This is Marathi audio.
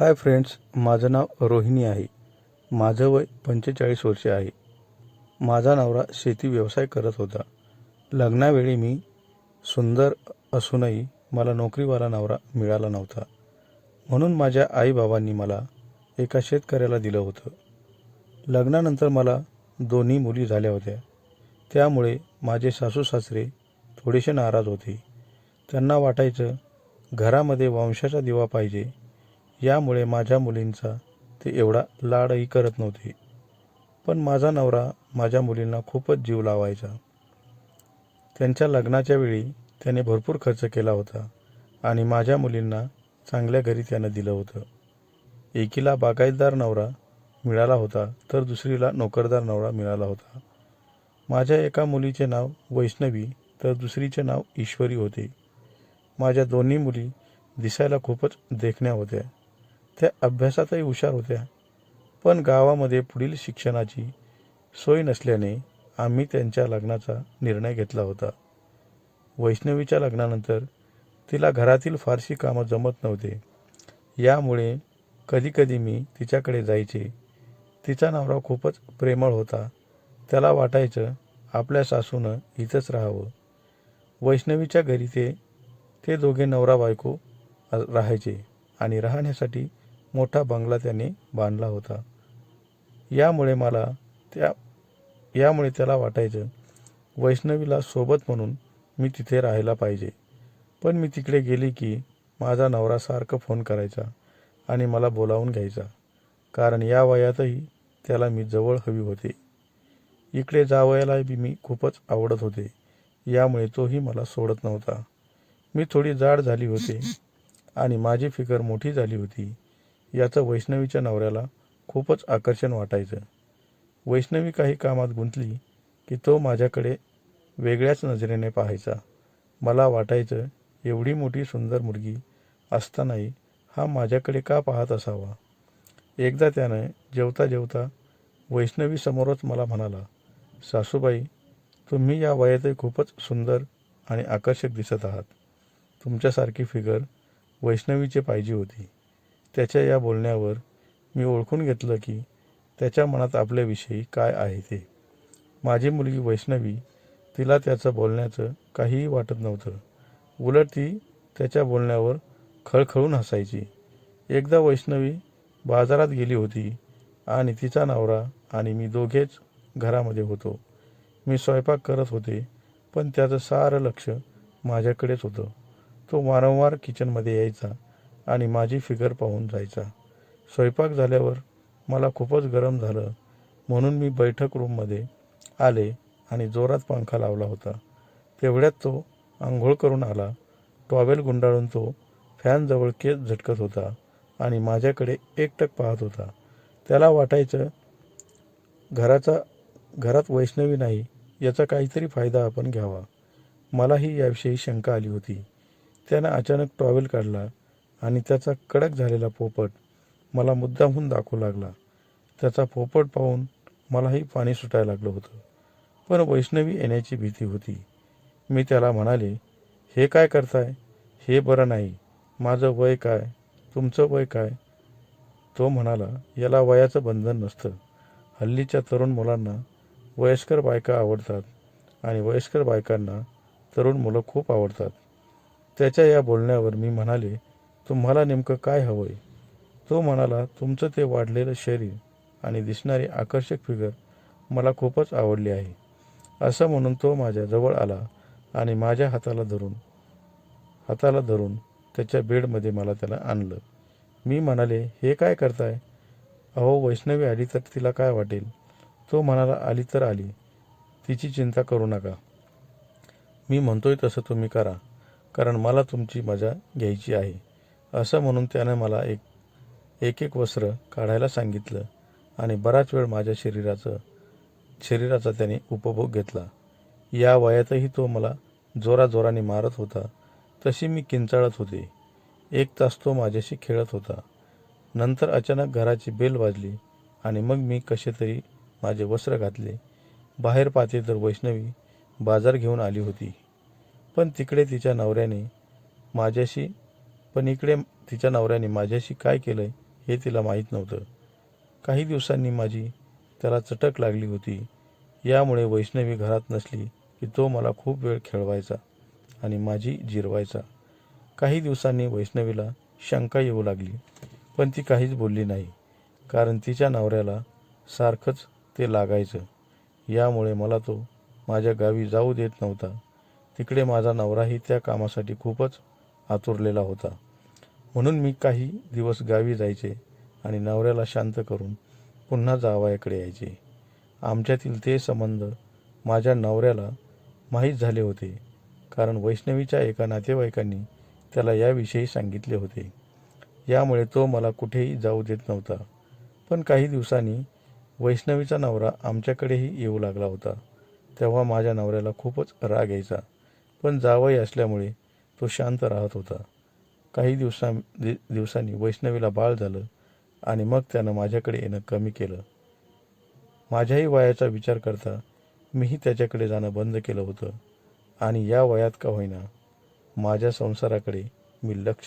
हाय फ्रेंड्स माझं नाव रोहिणी आहे. माझं वय पंचेचाळीस वर्षे आहे. माझा नवरा शेती व्यवसाय करत होता. लग्नावेळी मी सुंदर असूनही मला नोकरीवाला नवरा मिळाला नव्हता. म्हणून माझ्या आईबाबांनी मला एका शेतकऱ्याला दिलं होतं. लग्नानंतर मला दोन्ही मुली झाल्या होत्या. त्यामुळे माझे सासू सासरे थोडेसे नाराज होते. त्यांना वाटायचं घरामध्ये वंशाचा दिवा पाहिजे यामुळे माझ्या मुलींचा ते एवढा लाडही करत नव्हते. पण माझा नवरा माझ्या मुलींना खूपच जीव लावायचा. त्यांच्या लग्नाच्या वेळी त्याने भरपूर खर्च केला होता आणि माझ्या मुलींना चांगल्या घरी त्यानं दिलं होतं. एकीला बागायतदार नवरा मिळाला होता तर दुसरीला नोकरदार नवरा मिळाला होता. माझ्या एका मुलीचे नाव वैष्णवी तर दुसरीचे नाव ईश्वरी होते. माझ्या दोन्ही मुली दिसायला खूपच देखण्या होत्या. त्या अभ्यासातही हुशार होत्या. पण गावामध्ये पुढील शिक्षणाची सोय नसल्याने आम्ही त्यांच्या लग्नाचा निर्णय घेतला होता. वैष्णवीच्या लग्नानंतर तिला घरातील फारशी कामं जमत नव्हते. यामुळे कधीकधी मी तिच्याकडे जायचे. तिचा नवरा खूपच प्रेमळ होता. त्याला वाटायचं आपल्या सासूनं इथंच राहावं. वैष्णवीच्या घरी ते ते दोघे नवरा बायको राहायचे आणि राहण्यासाठी मोठा बंगला त्याने बांधला होता. यामुळे मला त्या यामुळे त्याला वाटायचं वैष्णवीला सोबत म्हणून मी तिथे राहायला पाहिजे. पण मी तिकडे गेली की माझा नवरा सारखं फोन करायचा आणि मला बोलावून घ्यायचा. कारण या वयातही त्याला मी जवळ हवी होते. इकडे जावयाला बी मी खूपच आवडत होते. यामुळे तोही मला सोडत नव्हता. मी थोडी जाड झाली होते आणि माझी फिकर मोठी झाली होती. याचं वैष्णवीच्या नवऱ्याला खूपच आकर्षण वाटायचं. वैष्णवी काही कामात गुंतली की तो माझ्याकडे वेगळ्याच नजरेने पाहायचा. मला वाटायचं एवढी मोठी सुंदर मुलगी असतानाही हा माझ्याकडे का पाहत असावा? एकदा त्यानं जेवता जेवता वैष्णवी समोरच मला म्हणाला सासूबाई तुम्ही या वयातही खूपच सुंदर आणि आकर्षक दिसत आहात. तुमच्यासारखी फिगर वैष्णवीचे पाहिजे होती. त्याच्या या बोलण्यावर मी ओळखून घेतलं की त्याच्या मनात आपल्याविषयी काय आहे ते. माझी मुलगी वैष्णवी तिला त्याचं बोलण्याचं काहीही वाटत नव्हतं. उलट ती त्याच्या बोलण्यावर खळखळून हसायची. एकदा वैष्णवी बाजारात गेली होती आणि तिचा नवरा आणि मी दोघेच घरामध्ये होतो. मी स्वयंपाक करत होते पण त्याचं सारं लक्ष माझ्याकडेच होतं. तो वारंवार किचनमध्ये यायचा. आणि माझी फिगर पाहून जायचा. स्वयंपाक झाल्यावर मला खूपच गरम झालं. म्हणून मी बैठक रूममध्ये आले आणि जोरात पंखा लावला होता. तेवढ्यात तो आंघोळ करून आला. टॉवेल गुंडाळून तो फॅनजवळ केस झटकत होता आणि माझ्याकडे एकटक पाहत होता. त्याला वाटायचं घराचा घरात वैष्णवी नाही याचा काहीतरी फायदा आपण घ्यावा. मलाही याविषयी शंका आली होती. त्यानं अचानक टॉवेल काढला. आणि त्याचा कडक झालेला पोपट मला मुद्दामहून दाखवू लागला. त्याचा पोपट पाहून मलाही पाणी सुटायला लागलं होतं. पण वैष्णवी येण्याची भीती होती. मी त्याला म्हणाले हे काय करताय? हे बरं नाही. माझं वय काय? तुमचं वय काय? तो म्हणाला याला वयाचं बंधन नसतं. हल्लीच्या तरुण मुलांना वयस्कर बायका आवडतात आणि वयस्कर बायकांना तरुण मुलं खूप आवडतात. त्याच्या या बोलण्यावर मी म्हणाले तुम्हाला नेमकं काय हवं आहे तो म्हणाला तुमचं ते वाढलेलं शरीर आणि दिसणारी आकर्षक फिगर मला खूपच आवडली आहे. असं म्हणून तो माझ्या जवळ आला आणि माझ्या हाताला धरून हाताला धरून त्याच्या बेडमध्ये मला त्याला आणलं. मी म्हणाले हे काय करताय? अहो वैष्णवी आली तर तिला काय वाटेल? तो म्हणाला आली तर आली. तिची चिंता करू नका. मी म्हणतोय तसं तुम्ही करा कारण मला तुमची मजा घ्यायची आहे. असं म्हणून त्यानं मला एक एक एक वस्त्र काढायला सांगितलं आणि बराच वेळ माझ्या शरीराचं शरीराचा त्याने उपभोग घेतला. या वयातही तो मला जोराजोराने मारत होता. तशी मी किंचाळत होते. एक तास तो माझ्याशी खेळत होता. नंतर अचानक घराची बेल वाजली आणि मग मी कसे तरी माझे वस्त्र घातले. बाहेर पाहते तर वैष्णवी बाजार घेऊन आली होती. पण तिकडे तिच्या नवऱ्याने माझ्याशी पण इकडे तिच्या नवऱ्याने माझ्याशी काय केलंय हे तिला माहीत नव्हतं. काही दिवसांनी माझी त्याला चटक लागली होती. यामुळे वैष्णवी घरात नसली की तो मला खूप वेळ खेळवायचा आणि माझी जिरवायचा. काही दिवसांनी वैष्णवीला शंका येऊ लागली पण ती काहीच बोलली नाही कारण तिच्या नवऱ्याला सारखंच ते लागायचं. यामुळे मला तो माझ्या गावी जाऊ देत नव्हता. तिकडे माझा नवराही त्या कामासाठी खूपच आतुरलेला होता. म्हणून मी काही दिवस गावी जायचे आणि नवऱ्याला शांत करून पुन्हा जावयाकडे यायचे. आमच्यातील ते संबंध माझ्या नवऱ्याला माहीत झाले होते कारण वैष्णवीच्या एका नातेवाईकांनी त्याला याविषयी सांगितले होते. यामुळे तो मला कुठेही जाऊ देत नव्हता. पण काही दिवसांनी वैष्णवीचा नवरा आमच्याकडेही येऊ लागला होता. तेव्हा माझ्या नवऱ्याला खूपच राग यायचा. पण जावई असल्यामुळे तो शांत राहत होता. काही दिवसां दि दिवसांनी वैष्णवीला बाळ झालं आणि मग त्यानं माझ्याकडे येणं कमी केलं. माझ्याही वयाचा विचार करता मीही त्याच्याकडे जाणं बंद केलं होतं आणि या वयात का होईना माझ्या संसाराकडे मी लक्ष